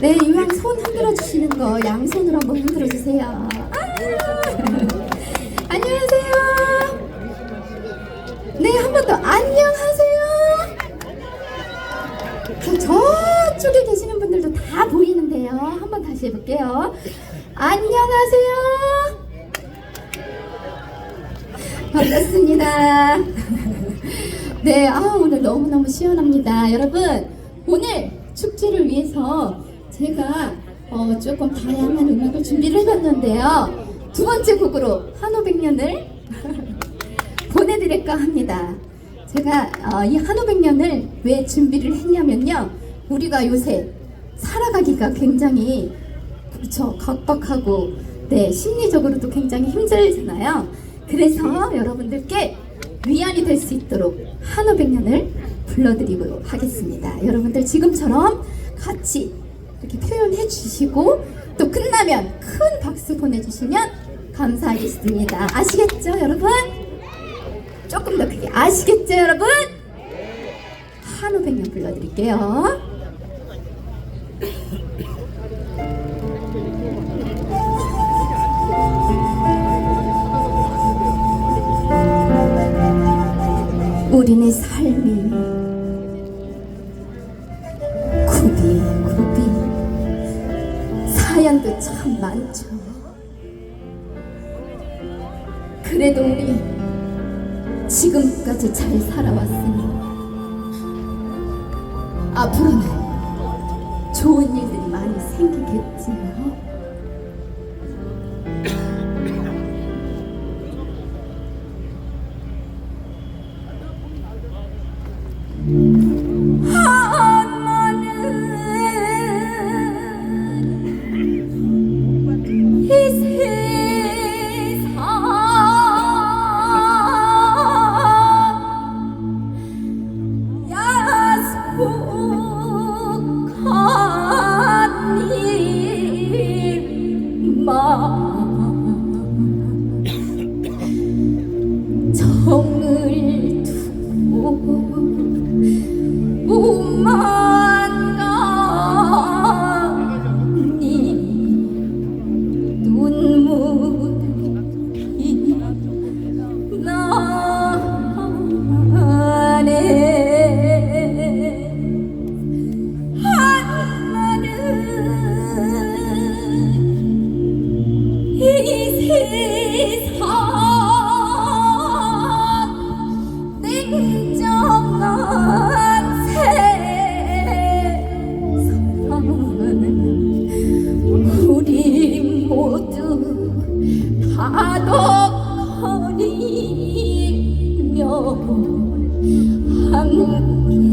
네, 이왕 손 흔들어 주시는 거 양손으로 한번 흔들어 주세요. 아! 안녕하세요. 네, 한 번 더 안녕하세요. 저 저쪽에 계시는 분들도 다 보이는데요. 한 번 다시 해볼게요. 안녕하세요. 반갑습니다. 네, 아, 오늘 너무너무 시원합니다. 여러분, 오늘 축제를 위해서 제가 어, 조금 다양한 음악을 준비를 해봤는데요. 두 번째 곡으로 한오백년을 보내드릴까 합니다. 제가 어, 이 한오백년을 왜 준비를 했냐면요. 우리가 요새 살아가기가 굉장히 그렇죠. 각박하고 네 심리적으로도 굉장히 힘들잖아요. 그래서 여러분들께 위안이 될 수 있도록 한오백년을 불러드리고 하겠습니다. 여러분들 지금처럼 같이 이렇게 표현해 주시고 또 끝나면 큰 박수 보내주시면 감사하겠습니다. 아시겠죠, 여러분? 조금 더 크게 아시겠죠, 여러분? 한오백년 불러드릴게요. 우리네 사연도 참 많죠. 그래도 우리 지금까지 잘 살아왔으니 앞으로는 좋은 일들이 많이 생기겠지요. one.